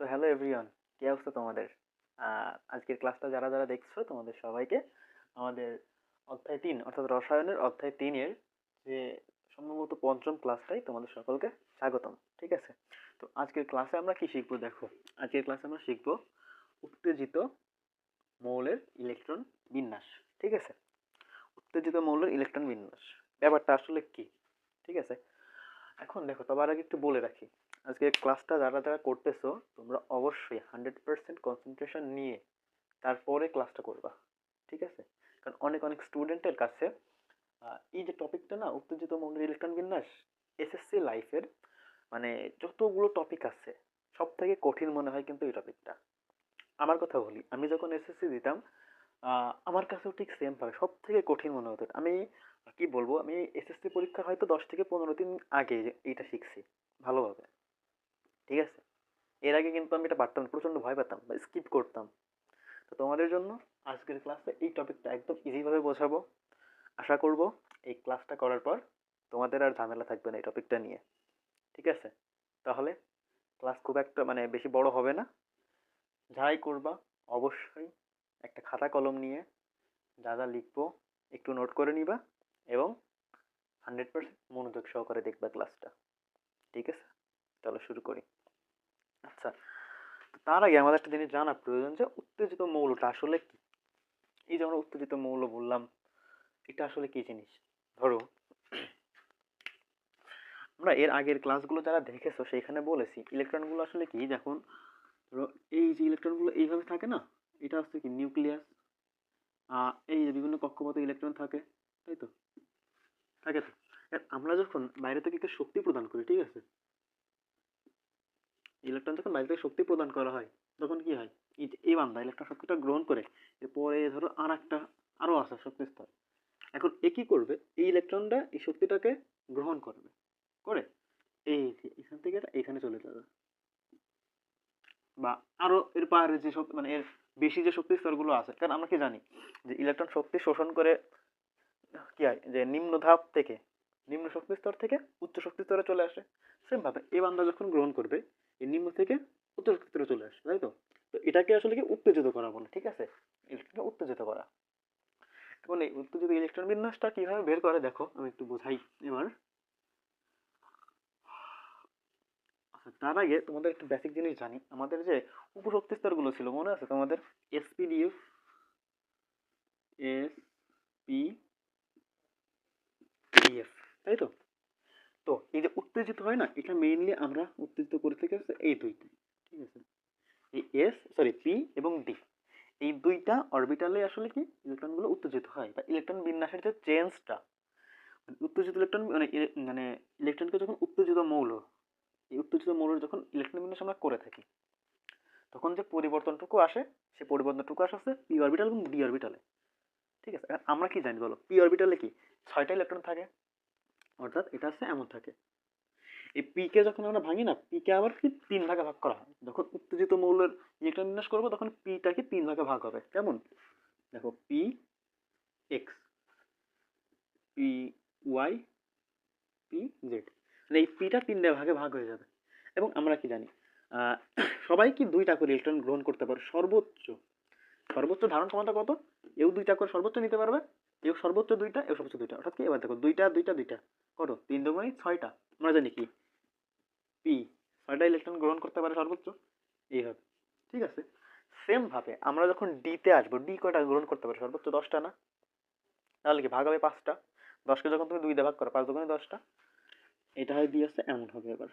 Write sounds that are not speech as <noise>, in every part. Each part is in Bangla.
তো হ্যালো এভরিওয়ান কি অবস্থা তোমাদের? আজকের ক্লাসটা যারা যারা দেখছ, তোমাদের সবাইকে আমাদের অধ্যায় তিন, অর্থাৎ রসায়নের অধ্যায় তিনের যে সম্ভবত পঞ্চম ক্লাসটাই তোমাদের সকলকে স্বাগতম, ঠিক আছে? তো আজকের ক্লাসে আমরা কি শিখব দেখো? আজকের ক্লাসে আমরা শিখব উত্তেজিত মৌলের ইলেকট্রন বিন্যাস, ঠিক আছে? উত্তেজিত মৌলের ইলেকট্রন বিন্যাস, ব্যাপারটা আসলে কি, ঠিক আছে? এখন দেখো সবার আগে একটু বলে রাখি আজকে ক্লাসটা যারা যারা করতেছো, তোমরা অবশ্যই হান্ড্রেড পার্সেন্ট কনসেন্ট্রেশন নিয়ে তারপরে ক্লাসটা করবা, ঠিক আছে? কারণ অনেক অনেক স্টুডেন্টের কাছে এই যে টপিকটা না, উত্তেজিত মৌলের ইলেকট্রন বিন্যাস এসএসসি লাইফের মানে যতগুলো টপিক আছে সব থেকে কঠিন মনে হয় কিন্তু এই টপিকটা আমার কথা বলি, আমি যখন এসএসসি দিতাম আমার কাছেও ঠিক সেম ভাবে সব থেকে কঠিন মনে হতো। আমি, কি বলব, আমি এসএসসি পরীক্ষার হয়তো দশ থেকে পনেরো দিন আগে এইটা শিখছি, ভালোভাবে। ঠিক আছে? এর আগে কিন্তু আমি এটা পারতাম প্রচণ্ড ভয় পেতাম বা স্কিপ করতাম। তো তোমাদের জন্য আজকের ক্লাসে এই টপিকটা একদম ইজিভাবে বোঝাবো। আশা করব এই ক্লাসটা করার পর তোমাদের আর ঝামেলা থাকবে না এই টপিকটা নিয়ে। ঠিক আছে? তাহলে ক্লাস খুব একটা মানে বেশি বড় হবে না। যাই করবা, অবশ্যই একটা খাতা কলম নিয়ে যা যা লিখব একটু নোট করে নিবা এবং হান্ড্রেড পার্সেন্ট মনোযোগ সহকারে দেখবা ক্লাসটা ঠিক আছে? চলো শুরু করি। আচ্ছা তার আগে আমাদের একটা জিনিস জানা প্রয়োজন যে উত্তেজিত মৌলটা আসলে কি? এই যে আমরা উত্তেজিত মৌল বললাম, এটা আসলে কি জিনিস? ধরো, আমরা এর আগের ক্লাসগুলো যারা দেখেছ সেখানে বলেছি ইলেকট্রনগুলো আসলে কি? যখন ধরো এই যে ইলেকট্রনগুলো এইভাবে থাকে না? এটা হচ্ছে কি? নিউক্লিয়াস এই যে বিভিন্ন কক্ষপথ ইলেকট্রন থাকে, তাই তো? থাকে তো? আমরা যখন বাইরে থেকে একটা শক্তি প্রদান করি, ঠিক আছে? ইলেকট্রন যখন বাইরে থেকে শক্তি প্রদান করা হয়, তখন কি হয়? এই বান্দা ইলেকট্রন শক্তিটা গ্রহণ করে, এরপরে ধরো আর একটা আরও আছে শক্তি স্তর এখন এ কি করবে? এই ইলেকট্রনটা এই শক্তিটাকে গ্রহণ করবে। করে এই এখান থেকে এটা এখানে চলে যাবে। বা আরও এর পাহাড়ে যে শক্তি মানে এর বেশি যে শক্তি স্তরগুলো আছে, কারণ আমরা কি জানি যে ইলেকট্রন শক্তি শোষণ করে, কি হয়? যে নিম্ন ধাপ থেকে, নিম্ন শক্তি স্তর থেকে উচ্চ শক্তি স্তরে চলে আসে। সেম ভাবে এই বান্দা যখন গ্রহণ করবে নিম্ন থেকে শক্তি স্তরে চলে আসে, তাই তো? তো এটাকে আসলে কি উত্তেজিত করা বলে, ঠিক আছে? ইলেকট্রনকে উত্তেজিত করা। এখন এই উত্তেজিত ইলেকট্রন বিন্যাসটা কীভাবে বের করে, দেখো, আমি একটু বোঝাই এবার। আচ্ছা তার আগে তোমাদের একটা বেসিক জিনিস জানি। আমাদের যে উপশক্তি স্তরগুলো ছিল, মনে আছে তোমাদের? এসপিডিএফ এস পি ডিএফ তাই তো? তো এই যে উত্তেজিত হয় না, এটা মেইনলি আমরা উত্তেজিত করে থেকে হচ্ছে এই দুইটা, ঠিক আছে? এই এস সরি পি এবং ডি এই দুইটা অরবিটালে আসলে কি ইলেকট্রনগুলো উত্তেজিত হয় বা ইলেকট্রন বিন্যাসের যে চেঞ্জটা উত্তেজিত ইলেকট্রন মানে মানে ইলেকট্রনকে যখন উত্তেজিত মৌল, এই উত্তেজিত মৌলের যখন ইলেকট্রন বিন্যাস আমরা করে থাকি, তখন যে পরিবর্তনটুকু আসে সেই পরিবর্তনটুকু আসে হচ্ছে পি অরবিটাল এবং ডি অরবিটালে ঠিক আছে? আমরা কি জানি বলো? পি অরবিটালে কি ছয়টা ইলেকট্রন থাকে? অর্থাৎ এটা হচ্ছে এমন থাকে। এই পি কে যখন আমরা ভাঙি না পি কে আবার কি তিন ভাগে ভাগ করা হয়? যখন উত্তেজিত মৌলের ইলেকট্রন বিন্যাস করব, তখন পিটাকে তিন ভাগে ভাগ হবে। কেমন? দেখো P X P Y P Z মানে এই পিটা তিনটে ভাগে ভাগ হয়ে যাবে। এবং আমরা কি জানি? সবাই কি দুইটা করে ইলেকট্রন গ্রহণ করতে পারে সর্বোচ্চ। সর্বোচ্চ ধারণ ক্ষমতা কত? এও দুইটা করে সর্বোচ্চ নিতে পারবে। এও সর্বোচ্চ দুইটা এও সর্বোচ্চ দুইটা। অর্থাৎ কি? এবার দেখো, দুইটা দুইটা দুইটা। কত তিন দুগুণে ছয়টা। আমরা জানি কি? পি। ছয়টা ইলেকট্রন গ্রহণ করতে পারে সর্বোচ্চ? এইভাবে ঠিক আছে? সেম ভাবে আমরা যখন ডিতে আসব ডি কয়টা গ্রহণ করতে পারে? সর্বোচ্চ দশটা না? তাহলে কি ভাগ হবে পাঁচটা? দশকে যখন তুমি দুই দিয়ে ভাগ করো, পাঁচ দুগুণে দশটা? এটা হয় দিয়ে আসছে এমন হবে এবার।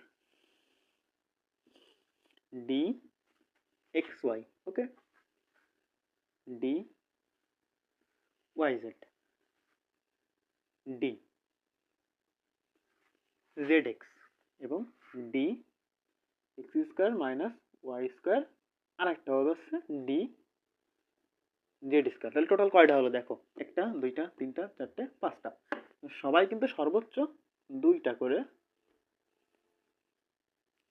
D X Y okay D Y Z D Z X এবং D X square minus Y square আর একটা হবে হচ্ছে ডি জেড স্কোয়ার তাহলে টোটাল কয়টা হলো দেখো? একটা, দুইটা, তিনটা, চারটে, পাঁচটা। সবাই কিন্তু সর্বোচ্চ দুইটা করে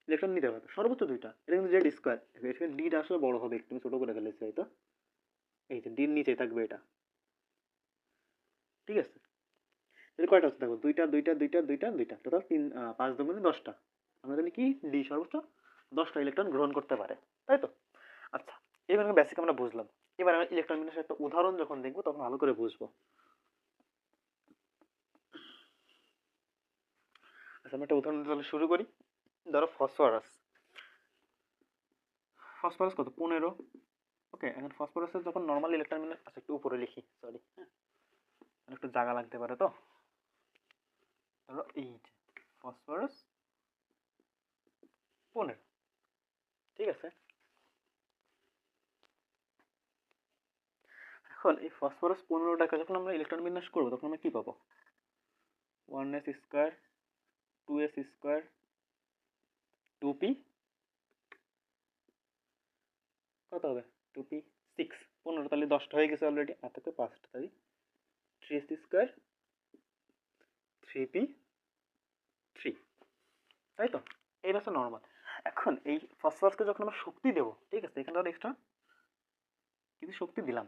ইলেকট্রন নিতে পারবে। সর্বোচ্চ দুইটা। এটা কিন্তু জেড স্কোয়ার এখানে ডিটা আসলে বড় হবে, একটু ছোটো করে ফেলেছি হয়তো এই যে ডির নিচে থাকবে এটা। ঠিক আছে? এর কয়টা হচ্ছে? দেখো, দুইটা দুইটা দুইটা দুইটা দুইটা। টোটাল তিন পাঁচ দুগুণে দশটা। আমরা জানি কি? ডি সর্বোচ্চ দশটা ইলেকট্রন গ্রহণ করতে পারে। তাই তো? আচ্ছা এবার বেসিক আমরা বুঝলাম। এবার আমরা ইলেকট্রন বিন্যাসের একটা উদাহরণ যখন দেখব, তখন ভালো করে বুঝব। আচ্ছা আমরা একটা উদাহরণ তাহলে শুরু করি। ধরো ফসফরাস ফসফরাস কত? পনেরো। ওকে এখন ফসফরাসের যখন নর্মাল ইলেকট্রন বিন্যাস আচ্ছা একটু উপরে লিখি সরি হ্যাঁ। একটু জায়গা লাগতে পারে তো? ধরো এই যে ফসফরাস পনেরো। ঠিক আছে? এখন এই ফসফরাস পনেরোটাকে যখন আমরা ইলেকট্রন বিন্যাস করব, তখন আমরা কি পাবো? One S square two S square two P কত হবে? টু পি সিক্স পনেরো, তাহলে দশটা হয়ে গেছে অলরেডি আর থেকে পাঁচটা, তাই three S square three P three তাই তো? এই হচ্ছে নর্মাল এখন এই ফসফরাসকে যখন আমরা শক্তি দেবো, ঠিক আছে, এখানে ধর এক্সট্রা কিছু শক্তি দিলাম,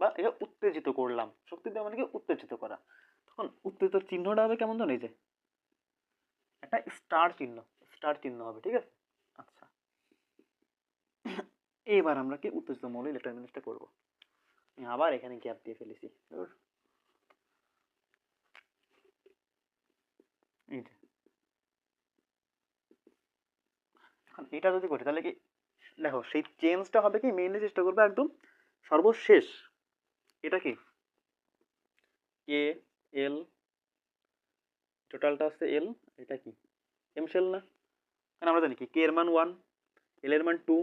বা এটা উত্তেজিত করলাম, শক্তি দেওয়া মানে কি? উত্তেজিত করা। তখন উত্তেজিত চিহ্নটা হবে কেমন জানো এই যে? একটা স্টার চিহ্ন স্টার চিহ্ন হবে, ঠিক আছে? আচ্ছা। এইবার আমরা কি উত্তেজিত মৌল ইলেকট্রন বিন্যাসটা করব। আবার এখানে গ্যাপ দিয়ে ফেলেছি এটা যদি করি, তাহলে কি, দেখো, সেই চেঞ্জটা হবে কি মেইনলি চেষ্টা করবে একদম সর্বশেষ। এটা কি? কে এল টোটালটা হচ্ছে এল এটা কি? এম সেল না? কারণ আমরা জানি কি কে এর মান ওয়ান এল এর মান টু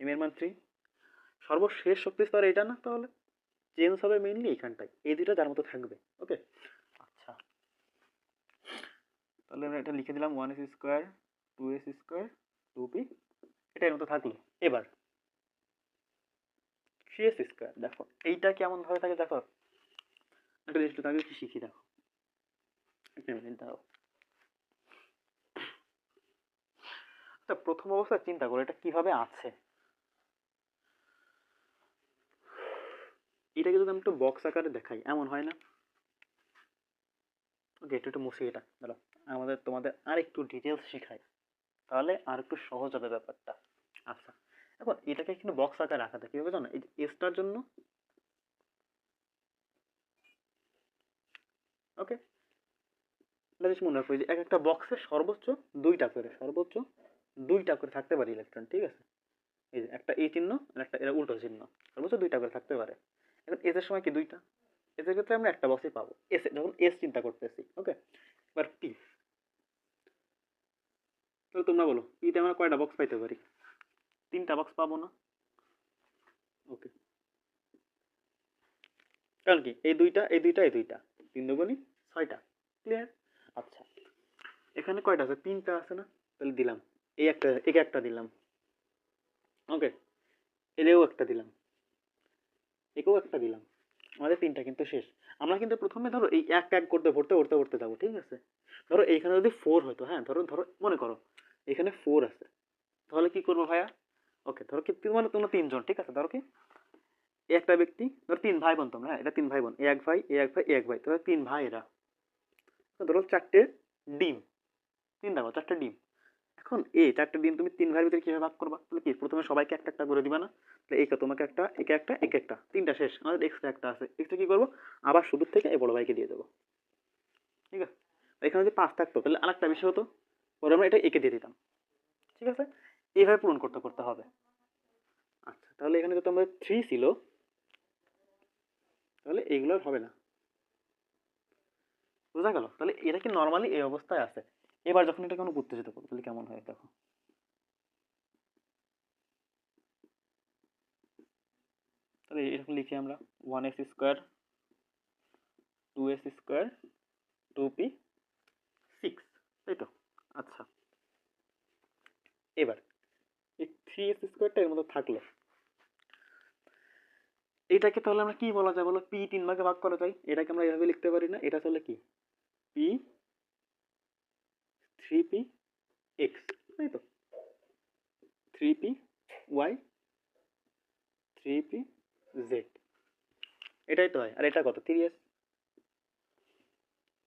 এম এর মান থ্রি সর্বশেষ শক্তি স্তর এটা না তাহলে? চেঞ্জ হবে মেইনলি এখানটায় এই দুটো যার মতো থাকবে ওকে তাহলে আমরা এটা লিখে দিলাম one S square two S square two P এটা এর মতো থাকল। এবার থ্রি এস স্কোয়ার দেখো, এইটা কেমন ভাবে থাকে দেখো? একটা জিনিস তাকে কি শিখি দেখো। দাও আচ্ছা প্রথম অবস্থায় চিন্তা করো, এটা কীভাবে আছে? এটাকে যদি আমি একটু বক্স আকারে দেখাই, এমন হয় না? ওকে একটু একটু মুছে এটা, দাঁড়াও। আমাদের, তোমাদের আর একটু ডিটেলস শেখাই। তাহলে আর একটু সহজ হবে ব্যাপারটা। আচ্ছা এখন এটাকে কিন্তু বক্স আকারে রাখা থাকে কীভাবে জানো? এই এসটার জন্য। ওকে এটা বেশ মনে রাখো, এই যে এক একটা বক্সে সর্বোচ্চ দুইটা করে, সর্বোচ্চ দুইটা করে থাকতে পারে ইলেকট্রন ঠিক আছে? এই যে একটা এই চিহ্ন আর একটা এরা উল্টো চিহ্ন, সর্বোচ্চ দুইটা করে থাকতে পারে। এখন এসের সময় কি দুইটা? এসের ক্ষেত্রে আমরা একটা বক্সই পাবো। এস যখন এস চিন্তা করতেছি ওকে এবার পি তাহলে তোমরা বলো পিতে আমরা কয়টা বক্স পাইতে পারি? তিনটা বক্স পাবো না। ওকে কারণ কি এই দুইটা এই দুইটা এই দুইটা তিন দুগুণই ছয়টা ক্লিয়ার আচ্ছা এখানে কয়টা আছে? তিনটা আছে না? তাহলে দিলাম। এই একটা একে একটা দিলাম। ওকে এরেও একটা দিলাম। একেও একটা দিলাম। আমাদের তিনটা কিন্তু শেষ। আমরা কিন্তু প্রথমে ধরো এই এক এক করতে ভরতে ভরতে ভরতে যাব, ঠিক আছে? ধরো এইখানে যদি ফোর হতো হ্যাঁ ধরো ধরো, মনে করো, এখানে ফোর আছে। তাহলে কি করব ভাইয়া? ওকে ধরো কি মানে তোমরা তিনজন, ঠিক আছে? ধরো কি, একটা ব্যক্তি, ধরো তিন ভাই বোন তোমরা হ্যাঁ এটা তিন ভাই বোন এক ভাই এক ভাই এক ভাই তাহলে তিন ভাই এরা ধরো চারটে ডিম, তিন দেখো, চারটে ডিম। এখন এ চারটে ডিম তুমি তিন ভাইয়ের ভিতরে কীভাবে ভাগ করবা? তাহলে কি, প্রথমে সবাইকে একটা একটা করে দিবা না? তাহলে একে তোমাকে একটা, একে একটা একে একটা, তিনটা শেষ। আমাদের এক্সট্রা একটা আছে। এক্সট্রা কী করব? আবার শুরুর থেকে এই বড় ভাইকে দিয়ে দেবো। ঠিক আছে? এখানে যদি পাঁচ থাকতো, তাহলে আরেকটা বিষয় হতো, পরে আমরা এটা একে দিয়ে দিতাম। ঠিক আছে? এইভাবে পূরণ করতে করতে হবে। আচ্ছা তাহলে এখানে যদি আমাদের থ্রি ছিল, তাহলে এইগুলো হবে না। বোঝা গেল? তাহলে এটা কি নর্মালি এই অবস্থায় আছে? এবার যখন এটা কোনো উত্তেজিত করব তাহলে কেমন হয় দেখো? তাহলে এরকম লিখি আমরা one X square two X square two P six তাই তো? আচ্ছা। এবার এই থ্রি এক্স স্কোয়ারটা এর মধ্যে থাকল, এটাকে তাহলে আমরা কি বলা যায় বলো? পি তিন ভাগে ভাগ করা যায়। এটাকে আমরা এভাবে লিখতে পারি না। এটা তাহলে কি? পি থ্রি পি এক্স তাই তো three P Y three P Z এটাই তো হয়। আর এটা কত? থ্রি এস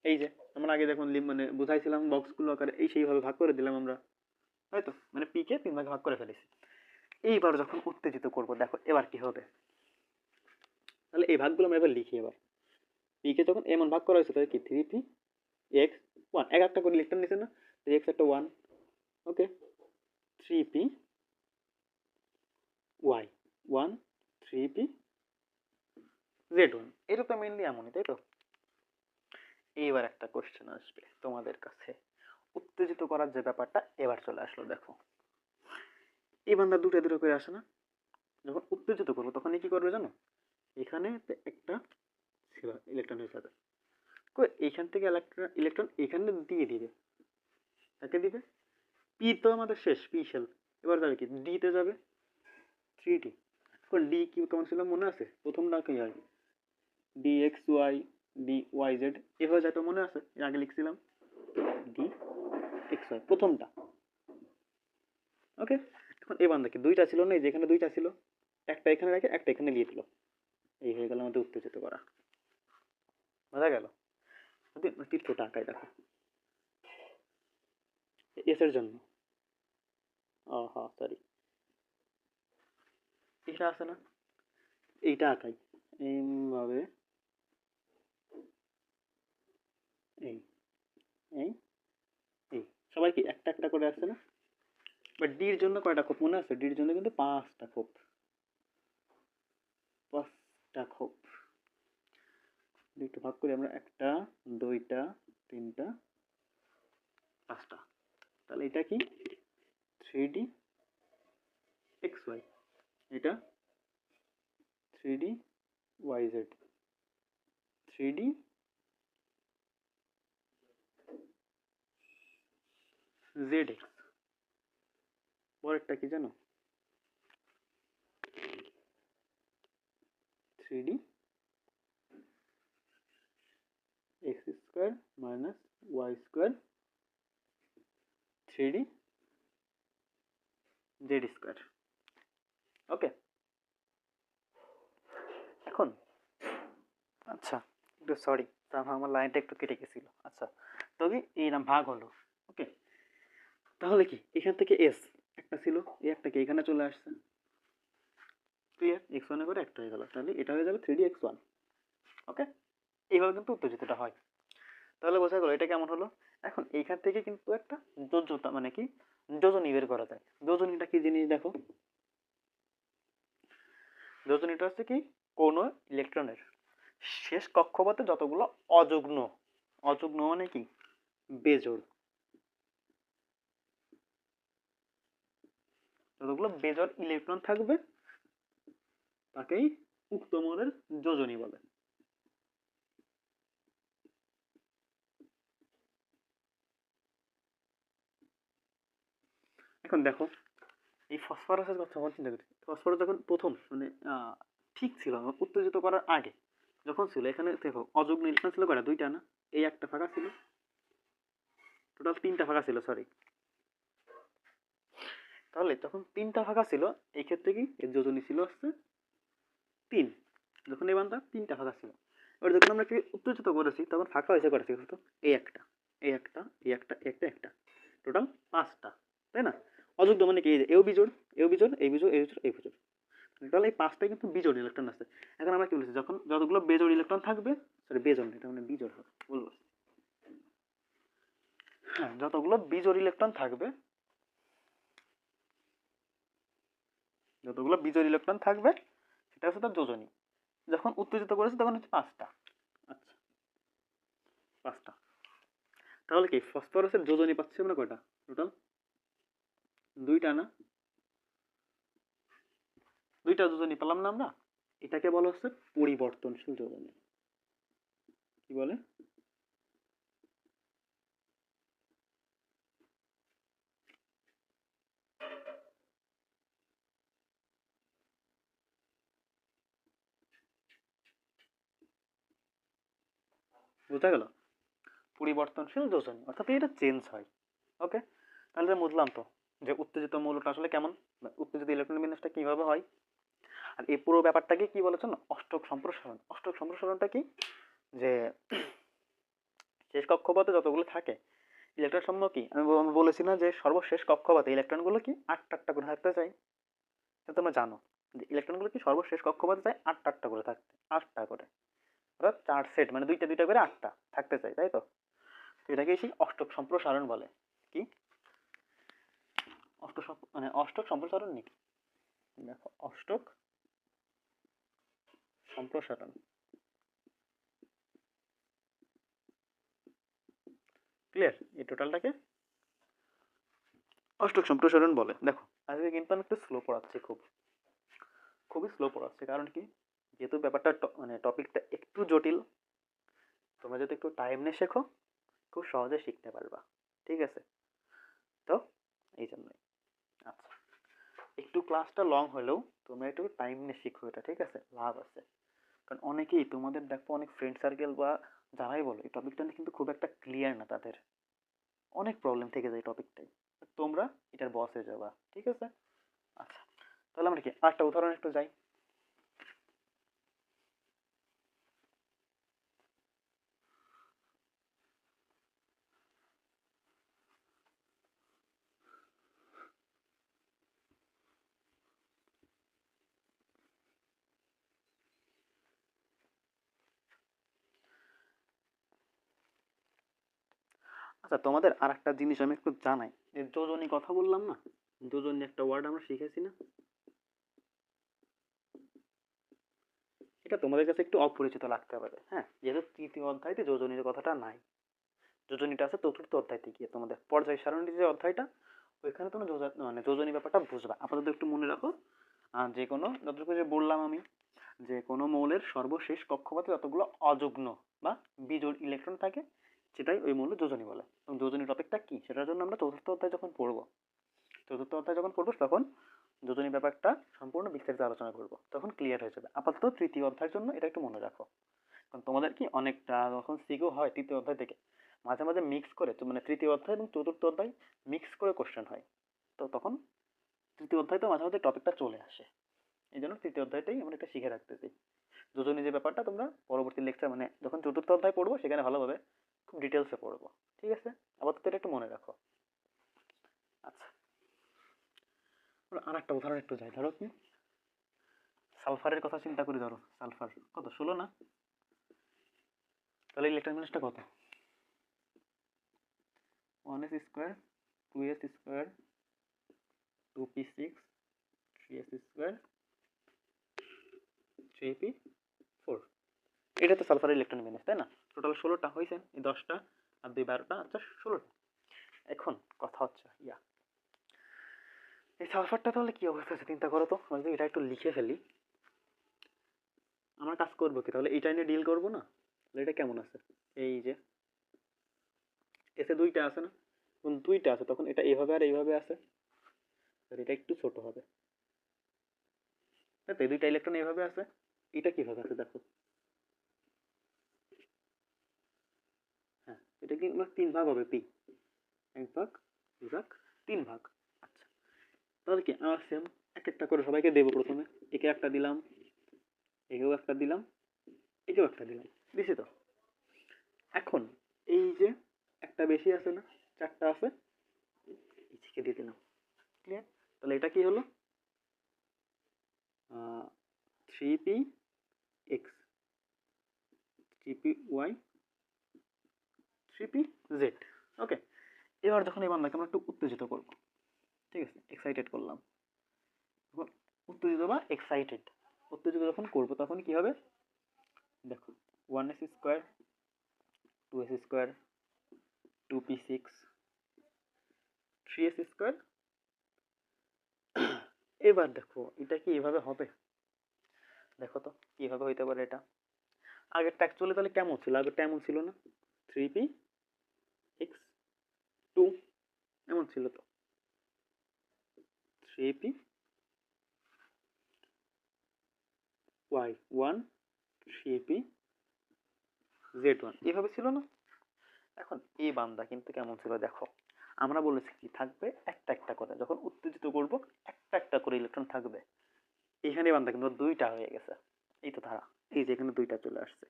এই যে, আমরা আগে লিম- মানে বুঝাইছিলাম বক্সগুলো আকারে, এই সেইভাবে ভাগ করে দিলাম আমরা, তাই তো? মানে পিকে তিন ভাগে ভাগ করে ফেলেছি। এইবার যখন উত্তেজিত করব, দেখো এবার কি হবে? তাহলে এই ভাগগুলো আমরা এবার লিখি এবার। পিকে যখন এমন ভাগ করা হয়েছে, তাহলে কি? থ্রি পি এক্স ওয়ান এক একটা করে লিখতে নিচে না? তো এক্স একটা one okay three P Y one three P Z one এটা তো মেনলি এমনই, তাই তো? এইবার একটা কোশ্চেন আসবে তোমাদের কাছে। উত্তেজিত করার যে ব্যাপারটা এবার চলে আসলো, দেখো। এই বান্দা দুটো দুটো করে আসে না? যখন উত্তেজিত করব তখন কি করবে জানো? এখানে একটা ইলেকট্রন হয়ে যাবে। কই, এইখান থেকে ইলেকট্রন ইলেকট্রন এখানে দিয়ে দিবে। তাকে দিবে? পি তো আমাদের শেষ পি শেল এবার যাবে কি? ডিতে যাবে? থ্রি ডি এখন ডি কি কেমন ছিল? মনে আছে? প্রথম প্রথমটা কি হয়? D X Y D Y Z এভাবে যাতে মনে আছে? এর আগে লিখছিলাম। ডি এক্স ওয়াই প্রথমটা। ওকে এখন এবার দেখি দুইটা ছিল না? যেখানে দুইটা ছিল। একটা এখানে রাখে, একটা এখানে দিয়ে দিল। এই হয়ে গেল আমাদের উত্তেজিত করা। বোঝা গেল। তীর্থটা আঁকায় দেখো। এসের জন্য। ও হ্যাঁ সরি এটা আছে না? এইটা আঁকাই। এইভাবে। এই এই এই। সবাই কি একটা একটা করে আসছে না? বাট ডির জন্য কয়টা খোপ? মনে আছে? ডির জন্য কিন্তু পাঁচটা খোপ। পাঁচটা খোপ। একটু ভাগ করি আমরা একটা, দুইটা, তিনটা, পাঁচটা। তাহলে এটা কি? থ্রি ডি এক্স ওয়াই এটা three D Y Z three D Z X পরেরটা কি জানো? Three D X square minus Y square three Z square okay এখন আচ্ছা একটু সরি আমার লাইনটা একটু কেটে গেছিল। আচ্ছা তবে এই নাম ভাগ হলো। ওকে তাহলে কি, এখান থেকে এস একটা ছিল, এই একটা কি এখানে চলে আসছে? ক্লিয়ার এক্স ওয়ানে করে একটা হয়ে গেল। তাহলে এটা হয়ে যাবে three D X one okay এইভাবে কিন্তু উত্তেজিতটা হয়। তাহলে বোঝা গেল এটা কেমন হলো? এখন এইখান থেকে কিন্তু একটা যোজ্যতা মানে কি? যোজনী বের করা যায়। যোজনীটা কি জিনিস দেখো? যোজনীটা হচ্ছে কি? কোনো ইলেকট্রনের শেষ কক্ষপথে যতগুলো অযুগ্ন অযুগ্ন মানে কি? বেজোড়। যতগুলো বেজোড় ইলেকট্রন থাকবে, তাকেই উক্ত মৌলের যোজনী বলে। এখন দেখো, এই ফসফরাসের কথা যখন চিন্তা করি ফসফরাস যখন প্রথম মানে ঠিক ছিল, উত্তেজিত করার আগে, যখন ছিল, এখানে দেখো অযুগ্ন ইলেকট্রন ছিল কয়টা? দুইটা না? এই একটা ফাঁকা ছিল। টোটাল তিনটা ফাঁকা ছিল সরি তাহলে যখন তিনটা ফাঁকা ছিল, এই ক্ষেত্রে কি? এর যোজনী ছিল হচ্ছে তিন। যখন এই বানটা তিনটা ফাঁকা ছিল। এবার যখন আমরা কি উত্তেজিত করেছি, তখন ফাঁকা হয়েছে করেছি কত এই একটা এই একটা এই একটা একটা একটা। টোটাল পাঁচটা, তাই না? অযুগ্ম মানে কি? এও বিজোড় এও বিজোড় এই বিজোড় এই বিজোড় এই বিজোড় টোটাল এই পাঁচটাই কিন্তু বিজোড় ইলেকট্রন আছে। এখন আমরা কি বলেছি? যখন যতগুলো বেজোড় ইলেকট্রন থাকবে সরি বেজোড় এটা মানে বিজোড় হবে। বলব হ্যাঁ যতগুলো বিজোড় ইলেকট্রন থাকবে, যতগুলো বিজোড় ইলেকট্রন থাকবে, সেটা হচ্ছে তার যোজনী। যখন উত্তেজিত করেছে, তখন হচ্ছে পাঁচটা। আচ্ছা পাঁচটা। তাহলে কি? ফসফরাসের যোজনী পাচ্ছি আমরা কয়টা? টোটাল দুইটা না? দুইটা যোজনী পেলাম না আমরা? এটাকে বলা হচ্ছে পরিবর্তনশীল যোজনী কি বলে? বুঝা গেল? পরিবর্তনশীল যোজনী অর্থাৎ এটা চেঞ্জ হয়। ওকে তাহলে বুঝলাম তো। যে উত্তেজিত মৌলটা আসলে কেমন? উত্তেজিত ইলেকট্রন বিন্যাসটা কীভাবে হয়? আর এই পুরো ব্যাপারটাকে কি বলেছেন? অষ্টক সম্প্রসারণ। অষ্টক সম্প্রসারণটা কি? যে <clears throat> শেষ কক্ষপথে যতগুলো থাকে ইলেকট্রন সমূহ কি? আমি বলেছি না যে সর্বশেষ কক্ষপথে ইলেকট্রনগুলো কি? আটটা আটটা করে থাকতে চাই এটা তোমরা জানো যে ইলেকট্রনগুলো কি সর্বশেষ কক্ষপথে চাই আটটা আটটা করে থাকতে। আটটা করে। অর্থাৎ চার সেট মানে দুইটা দুইটা করে আটটা থাকতে চাই তাই তো? এটাকে সেই অষ্টক সম্প্রসারণ বলে। কি? অষ্ট মানে অষ্টক সম্প্রসারণ নাকি? দেখো অষ্টক সম্প্রসারণ। ক্লিয়ার এই টোটালটাকে অষ্টক সম্প্রসারণ বলে। দেখো আজকে কিন্তু আমি একটু স্লো পড়াচ্ছি খুব। খুবই স্লো পড়াচ্ছি কারণ কি? যেহেতু ব্যাপারটা মানে টপিকটা একটু জটিল তোমরা যদি একটু টাইম নিয়ে শেখো খুব সহজে শিখতে পারবা। ঠিক আছে? তো এই জন্যই। একটু ক্লাসটা লং হলেও তোমরা একটু টাইম নিয়ে শিখো এটা, ঠিক আছে? লাভ আছে। কারণ অনেকেই তোমাদের দেখো অনেক ফ্রেন্ড সার্কেল বা যারাই বলো, এই টপিকটা নিয়ে কিন্তু খুব একটা ক্লিয়ার না তাদের। অনেক প্রবলেম থেকে যায় এই টপিকটাই তোমরা এটার বস হয়ে যাবা, ঠিক আছে? আচ্ছা তাহলে আমরা কি, আরেকটা উদাহরণ একটু যাই। আচ্ছা তোমাদের আর একটা জিনিস আমি একটু জানাই। যোজনী কথা বললাম না? যোজনী একটা ওয়ার্ড আমরা শিখেছি না? এটা তোমাদের কাছে একটু অপরিচিত লাগতে পারে হ্যাঁ? যেহেতু তৃতীয় অধ্যায়তে যোজনীর কথাটা নাই। যোজনীটা আছে চতুর্থ অধ্যায়তে গিয়ে তোমাদের পর্যায় সারণীর যে অধ্যায়টা, ওইখানে তোমরা মানে যোজনী ব্যাপারটা বুঝবা। আপাতত একটু মনে রাখো। যে কোনো, যতটুকু যে বললাম আমি, যে কোনো মৌলের সর্বশেষ কক্ষপথে যতগুলো অযুগ্ন বা বিজোড় ইলেকট্রন থাকে সেটাই ওই মৌল যোজনী বলে। এবং যোজনী টপিকটা কি? সেটার জন্য আমরা চতুর্থ অধ্যায় যখন পড়ব, চতুর্থ অধ্যায় যখন পড়ব, তখন যোজনী ব্যাপারটা সম্পূর্ণ বিস্তারিত আলোচনা করব। তখন ক্লিয়ার হয়ে যাবে। আপাতত তৃতীয় অধ্যায়ের জন্য এটা একটু মনে রাখো। কারণ তোমাদের কি অনেকটা যখন সিগো হয় তৃতীয় অধ্যায় থেকে, মাঝে মাঝে মিক্স করে মানে তৃতীয় অধ্যায় এবং চতুর্থ অধ্যায় মিক্স করে কোশ্চেন হয়। তো তখন তৃতীয় অধ্যায় তো মাঝে মাঝে টপিকটা চলে আসে। এই জন্য তৃতীয় অধ্যায়টাই আমরা এটা শিখে রাখতেছি যোজনী যে ব্যাপারটা তোমরা পরবর্তী লেকচার মানে যখন চতুর্থ অধ্যায় পড়ব, সেখানে ভালোভাবে খুব ডিটেলসে পড়ব, ঠিক আছে? আপাতত এটা একটু মনে রাখো। আচ্ছা। আর একটা উদাহরণ একটু যাই, ধরো কি? সালফারের কথা চিন্তা করি, ধরো, সালফার কত? ষোলো না? তাহলে ইলেকট্রন ব্যালেন্সটা কত? One S square two S square two P six three S square three P four এটা তো সালফারের ইলেকট্রন ব্যালেন্স তাই না? টোটাল ষোলোটা হয়েছে এই দশটা আর দুই বারোটা আচ্ছা ষোলোটা। এখন কথা হচ্ছে, ইয়া। এই সালফারটা তাহলে কি অবস্থা আছে চিন্তা করো তো। আমি যদি এটা একটু লিখে ফেলি। আমরা কাজ করব কি? তাহলে এইটা নিয়ে ডিল করব না? তাহলে এটা কেমন আছে? এই যে এসে দুইটা আছে না? যখন দুইটা আছে, তখন এটা এইভাবে আর এইভাবে আছে। আর এটা একটু ছোট হবে। তাই দুইটা ইলেকট্রন এইভাবে আছে। এটা কীভাবে আছে দেখো হ্যাঁ এটা কি তিন ভাগ হবে? পি এক ভাগ, দুই ভাগ, তিন ভাগ। আচ্ছা। তাহলে কি? আমার সেম এক একটা করে সবাইকে দেবো প্রথমে। একে একটা দিলাম, একেও একটা দিলাম, একেও একটা দিলাম। দিছি তো? এখন এই যে একটা বেশি আছে না, চারটা আছে ইচিকে দিয়ে দিলাম। ক্লিয়ার তাহলে এটা কি হলো? Three P X three P Y three P Z okay এবার যখন এই বান্দাকে আমরা একটু উত্তেজিত করব, ঠিক আছে এক্সাইটেড করলাম। উত্তেজিত বা এক্সাইটেড উত্তেজিত যখন করব, তখন কি হবে? দেখো one S square two S square two P six three S square এবার দেখো, এটা কি এভাবে হবে? দেখো তো, কীভাবে হইতে পারে এটা? আগেরটা অ্যাকচুয়ালি তাহলে কেমন ছিল? আগেরটা এমন ছিল না? থ্রি পি এক্স টু এমন ছিল তো। Three P Y one three P Z one এভাবে ছিল না? এখন এই বান্দা কিন্তু কেমন ছিল দেখো। আমরা বলেছি কি, থাকবে একটা একটা করে। যখন উত্তেজিত করব, একটা একটা করে ইলেকট্রন থাকবে। এখানে বান্দা কিন্তু দুইটা হয়ে গেছে। এই তো ধারা এই যে এখানে দুইটা চলে আসছে।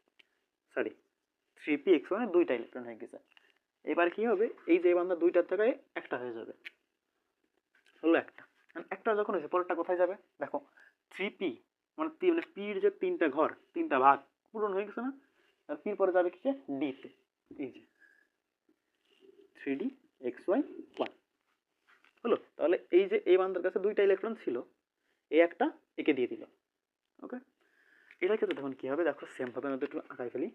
সরি থ্রি পি এক্স মানে দুইটা ইলেকট্রন হয়ে গেছে। এবার কি হবে? এই যে বান্দা দুইটার জায়গায় একটা হয়ে যাবে। হলো একটা। আর একটা যখন হয়েছে, পরেরটা কোথায় যাবে? দেখো থ্রি পি মানে মানে পির যে তিনটা ঘর, তিনটা ভাগ, পূরণ হয়ে গেছে না? আর পির পরে যাবে কিসে ডিতে এই যে। Three D X Y one হলো? তাহলে এই যে এই বান্দার কাছে দুইটা ইলেকট্রন ছিল, এই একটা একে দিয়ে দিল। ওকে? এটার ক্ষেত্রে তখন কি হবে? দেখো সেম ভাবে আমাদের একটু আঁকাই ফেলি।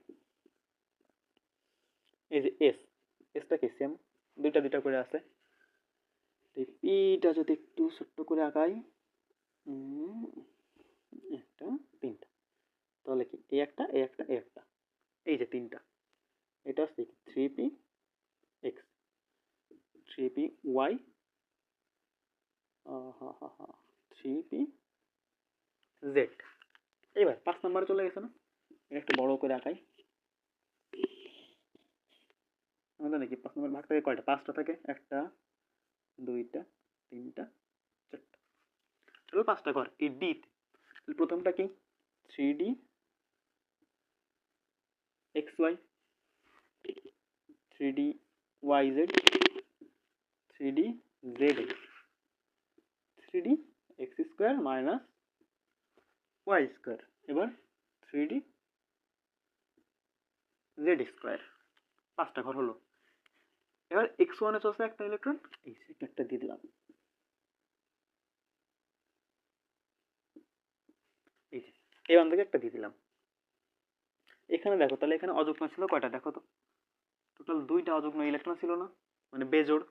এই যে এস এসটা কি সেম দুইটা দুইটা করে আছে। এই পিটা যদি একটু ছোট্ট করে আঁকাই একটা, তিনটা। তাহলে কি? এই একটা এই একটা এই একটা। এই যে তিনটা। এটা হচ্ছে three p x three p y হা হা হা থ্রি পি জেড এবার পাঁচ নাম্বারে চলে গেছে না? একটু বড় করে আঁকাই। আমাদের নাকি পাঁচ নম্বর ভাগ থাকে কয়টা? পাঁচটা থাকে? একটা, দুইটা, তিনটা, চারটা। তাহলে পাঁচটা ঘর। এই ডি প্রথমটা কি? Three d x y three d y z three d z x three d x square minus y square এবার থ্রি ডি জেড স্কোয়ার পাঁচটা ঘর হলো। এবার এক্স ওয়ানে চলছে একটা ইলেকট্রন এই একটা দিয়ে দিলাম। এই যে বান থেকে একটা দিয়ে দিলাম। এখানে দেখো, তাহলে এখানে অযুগ্ম ছিল কয়টা? দেখো তো। টোটাল দুইটা অযুগ্ম ইলেকট্রন ছিল না মানে বেজোড়।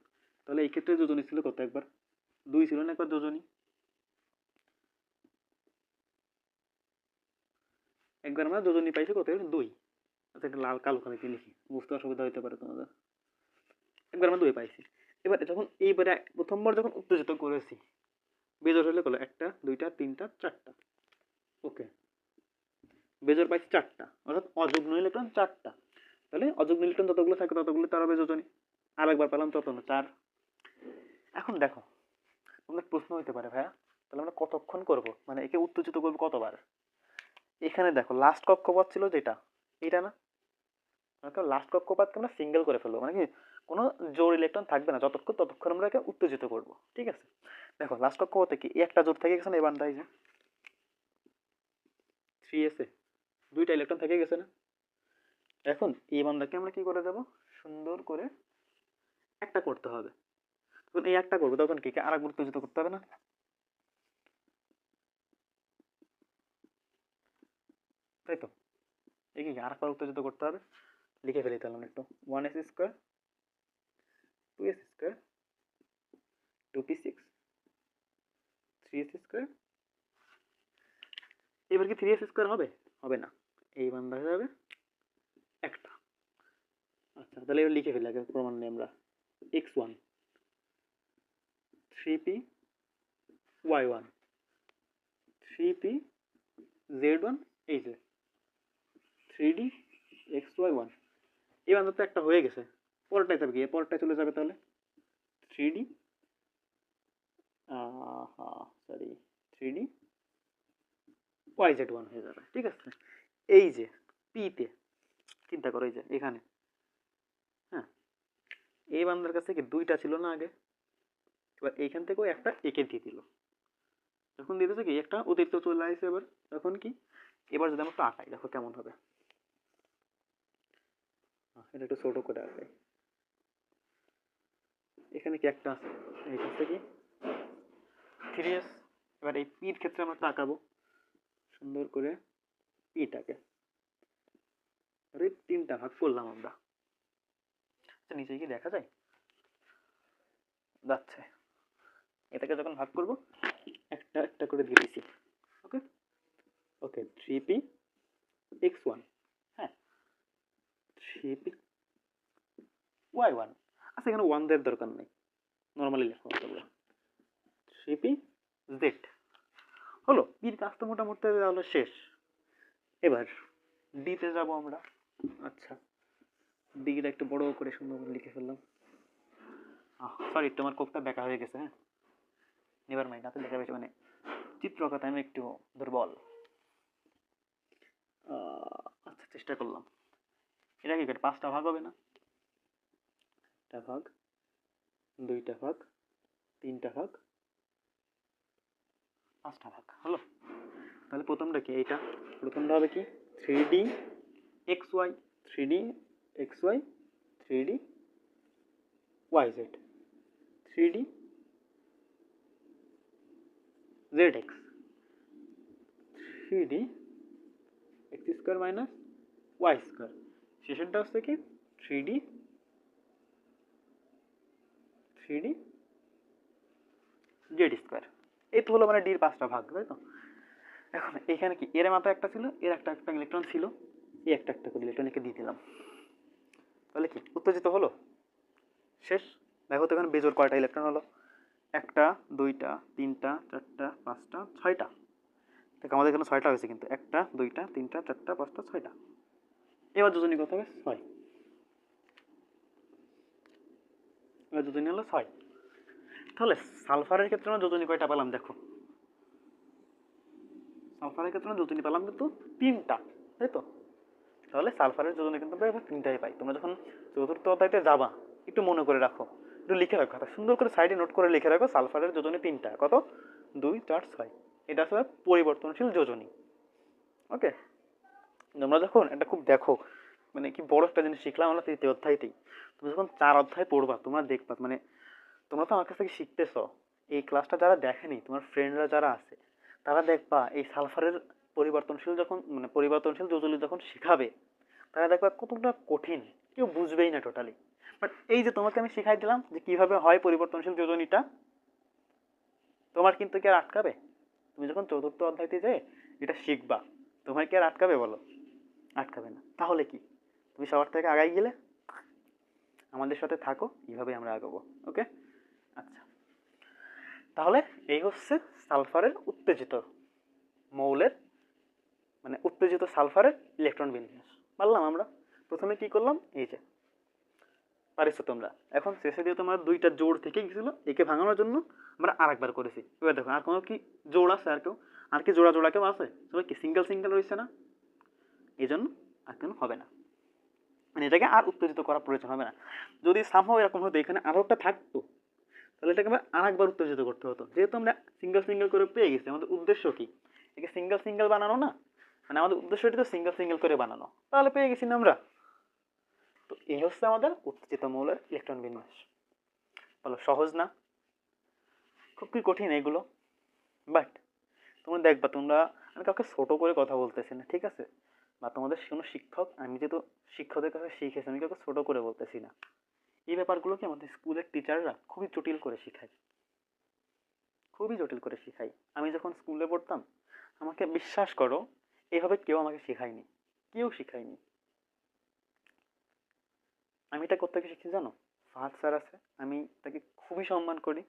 তাহলে এই ক্ষেত্রে যোজনী ছিল কত একবার? দুই ছিল না, একবার যোজনী। একবার আমরা যোজনী পাইছি কত? দুই। আচ্ছা একটা লাল কালো খালি লিখি। বুঝতে অসুবিধা হতে পারে তোমাদের। একবার আমরা দুই পাইছি। এবার যখন এইবারে প্রথমবার যখন উত্তেজিত করেছি বেজর হলে কলো একটা, দুইটা, তিনটা, চারটা। ওকে। বেজর পাইছি চারটা। অর্থাৎ অযুগ্ম ইলেকট্রন চারটা। তাহলে অযুগ্ম ইলেকট্রন যতগুলো থাকে ততগুলো তারা বেযোজনী আর একবার পেলাম তত না, চার। এখন দেখো, তোমাদের প্রশ্ন হইতে পারে, ভাইয়া। তাহলে আমরা কতক্ষণ করব? মানে একে উত্তেজিত করব কতবার? এখানে দেখো লাস্ট কক্ষপথ ছিল যেটা? এটা না? লাস্ট কক্ষপথকে আমরা সিঙ্গেল করে ফেলব। মানে কি? কোনো জোর ইলেকট্রন থাকবে না, যতক্ষণ ততক্ষণ আমরা একে উত্তেজিত করব, ঠিক আছে? দেখো লাস্ট কক্ষপথে কি? একটা জোর থেকে গেছে না এই বানটাই যে? থ্রি এসে দুইটা ইলেকট্রন থেকে গেছে না? এখন এই বান্দাকে আমরা কি করে দেব? সুন্দর করে একটা করতে হবে। তখন এই একটা করব, তখন কি আর এক উত্তেজিত করতে হবে না? তাই তো? এই কি আর একবার উত্তেজিত করতে হবে? লিখে ফেলি তাহলে একটু। One s square two s square two p six three s square এবার কি থ্রি এস স্কোয়ার হবে? হবে না। এই বান্ধা হয়ে যাবে একটা। আচ্ছা তাহলে এবার লিখে ফেলি আগে প্রমাণ নিয়ে আমরা। X one three p y one three p z one এই যে three d x y one এই বান্ধব তো একটা হয়ে গেছে। পরেরটাই যাবে গিয়ে পরেরটায় চলে যাবে তাহলে? Three d sorry three d y z one হয়ে যাবে, ঠিক আছে? এই যে পিতে চিন্তা করো এই যে, এখানে। হ্যাঁ এই বান্দার কাছে কি দুইটা ছিল না আগে? এবার এইখান থেকেও একটা একে দিয়ে দিল। যখন দিয়ে দিচ্ছে কি? একটা অতিরিক্ত চলে আসছে এবার, তখন কি? এবার যদি আমরা একটু আঁকাই, দেখো কেমন হবে। এটা একটু ছোট করে আঁকাই। এখানে কি একটা আছে? কাছে কি? থ্রি এস এবার এই পির ক্ষেত্রে আমরা তাকাবো। সুন্দর করে পিটাকে তিনটা ভাগ করলাম আমরা। আচ্ছা নিচে কি দেখা যায়? যাচ্ছে। এটাকে যখন ভাগ করব, একটা একটা করে দিয়ে দিছি। Okay okay three p x one হ্যাঁ থ্রি পি ওয়াই ওয়ান আচ্ছা এখানে ওয়ান দের দরকার নেই। নর্মালি লেখা হবে থ্রি পি জেড হলো বির কাজ তো মোটামুটি তাহলে শেষ। এবার ডিতে যাব আমরা। আচ্ছা ডিটা একটু বড় করে সুন্দর করে লিখে ফেললাম। সরি তোমার কোপটা বেকা হয়ে গেছে হ্যাঁ? নেবার মাইন্ড হাতে লেখা বেশি মানে চিত্রকথা আমি একটু দুর্বল। আচ্ছা চেষ্টা করলাম। এটা কি, পাঁচটা ভাগ হবে না? একটা ভাগ, দুইটা ভাগ, তিনটা ভাগ, পাঁচটা ভাগ, হলো? তাহলে প্রথমটা কি এইটা? প্রথমটা হবে কি? Three d x y three d x y three d y z three d z x three d x square minus y square. শেষেরটা হচ্ছে কি? Three d three d z square এই তো হলো মানে ডির পাঁচটা ভাগ, তাই তো? এখন এখানে কি? এর মাথায় একটা ছিল, এর একটা একটা ইলেকট্রন ছিল, এই একটা একটা করে ইলেকট্রন একে দিয়ে দিলাম। তাহলে কি? উত্তেজিত হলো? শেষ? দেখো তো এখানে বেজোর কয়টা ইলেকট্রন হলো? একটা, দুইটা, তিনটা, চারটা, পাঁচটা, ছয়টা। দেখ, আমাদের এখানে ছয়টা হয়েছে কিন্তু। একটা, দুইটা, তিনটা, চারটা, পাঁচটা, ছয়টা। এবার যোজনী কত হবে ছয় এবার যোজনী হলো ছয়। তাহলে সালফারের ক্ষেত্রে আমরা যোজনী কয়টা পেলাম দেখো। সালফারের ক্ষেত্রে আমরা যোজনী পেলাম কিন্তু তিনটা, তাই তো? তাহলে সালফারের যোজনী কিন্তু আমরা তিনটাই পাই। তোমরা যখন চতুর্থ অধ্যায়তে যাবা, একটু মনে করে রাখো। একটু লিখে রাখো সুন্দর করে সাইডে নোট করে লিখে রাখো সালফারের যোজনী তিনটা। কত? দুই, চার, ছয়। এটা আসলে পরিবর্তনশীল যোজনী। ওকে? তোমরা যখন এটা খুব দেখো মানে কি বড় একটা জিনিস শিখলাম, আমরা তৃতীয় অধ্যায়তেই। তুমি যখন চার অধ্যায় পড়বা, তোমরা দেখবা মানে তোমরা তো আমার কাছ থেকে শিখতেছ। এই ক্লাসটা যারা দেখেনি, তোমার ফ্রেন্ডরা যারা আছে, তারা দেখবা এই সালফারের পরিবর্তনশীল যখন মানে পরিবর্তনশীল যোজনী যখন শিখাবে, তারা দেখবা কতটা কঠিন, কেউ বুঝবেই না টোটালি বাট এই যে তোমাকে আমি শিখাই দিলাম যে কীভাবে হয় পরিবর্তনশীল যোজনীটা, তোমার কিন্তু কি আর আটকাবে? তুমি যখন চতুর্থ অধ্যায়তে যে এটা শিখবা তোমার কি আর আটকাবে বলো? আটকাবে না। তাহলে কি? তুমি সবার থেকে আগাই গেলে আমাদের সাথে থাকো, এইভাবেই আমরা আগাবো ওকে আচ্ছা। তাহলে এই হচ্ছে সালফারের উত্তেজিত মৌলের মানে উত্তেজিত সালফারের ইলেকট্রন বিন্যাস। পারলাম আমরা? প্রথমে কি করলাম? এই যে, পারিছো তোমরা। এখন শেষে দিয়ে তোমার দুইটা জোড় থেকে গেছিল, একে ভাঙানোর জন্য আমরা আর একবার করেছি। এবার দেখো, আর কোনো কি জোড় আছে আর কেউ? আর কি জোড়া জোড়া কেউ আছে? সবাই কি সিঙ্গেল সিঙ্গেল রয়েছে না? এই জন্য আর কেন হবে না। মানে এটাকে আর উত্তেজিত করার প্রয়োজন হবে না। যদি সামহাও এরকম হতো, এখানে আরও একটা থাকতো, তাহলে এটাকে আমরা আর একবার উত্তেজিত করতে হতো। যেহেতু আমরা সিঙ্গেল সিঙ্গেল করে পেয়ে গেছি, আমাদের উদ্দেশ্য কি? একে সিঙ্গেল সিঙ্গেল বানানো না? মানে আমাদের উদ্দেশ্যটি তো সিঙ্গেল সিঙ্গেল করে বানানো। তাহলে পেয়ে গেছি না আমরা? তো এই হচ্ছে আমাদের উত্তেজিত মৌলের ইলেকট্রন বিন্যাস। বলো, সহজ না? খুব কি কঠিন এগুলো? বাট তোমরা দেখবা, তোমরা, আমি কাউকে ছোটো করে কথা বলতেছি না, ঠিক আছে? বা তোমাদের কোনো শিক্ষক আমি যেহেতু শিক্ষকদের কাছে শিখেছি, আমি কাউকে ছোট করে বলতেছি না। এই ব্যাপারগুলোকে আমাদের স্কুলের টিচাররা খুবই জটিল করে শেখায়। খুবই জটিল করে শেখায়। আমি যখন স্কুলে পড়তাম, আমাকে বিশ্বাস করো, এভাবে কেউ আমাকে শেখায়নি। কেউ শেখায়নি। আমি এটা কোথেকে শিখছি জানো? ফাহাদ স্যার আছে, আমি তাকে খুবই সম্মান করি।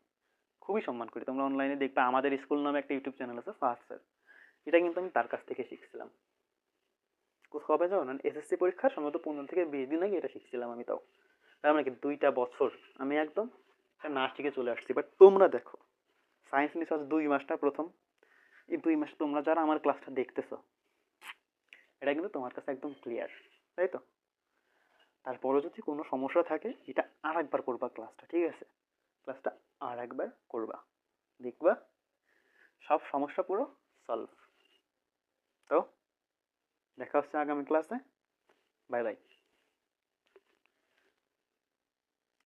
খুবই সম্মান করি। তোমরা অনলাইনে দেখবে, আমাদের স্কুল নামে একটা ইউটিউব চ্যানেল আছে ফাহাদ স্যার। এটা কিন্তু আমি তার কাছ থেকে শিখছিলাম। কবে যাও না এসএসসি পরীক্ষার সম্ভবত পনেরো থেকে বিশ দিন আগে এটা শিখছিলাম আমি তাও। তার মানে কি দুইটা বছর আমি একদম না শিখে চলে আসছি। বাট তোমরা দেখো সায়েন্স আজ দুই মাসটা প্রথম। এই দুই মাস তোমরা যারা আমার ক্লাসটা দেখতেছো, এটা কিন্তু তোমার কাছে একদম ক্লিয়ার তাই তো? তারপরে যদি কোনো সমস্যা থাকে, এটা আর একবার করবা ক্লাসটা ঠিক আছে? ক্লাসটা আর একবার করবা। দেখবা, সব সমস্যা পুরো সলভ দেখা হচ্ছে আগামী ক্লাসে বাই বাই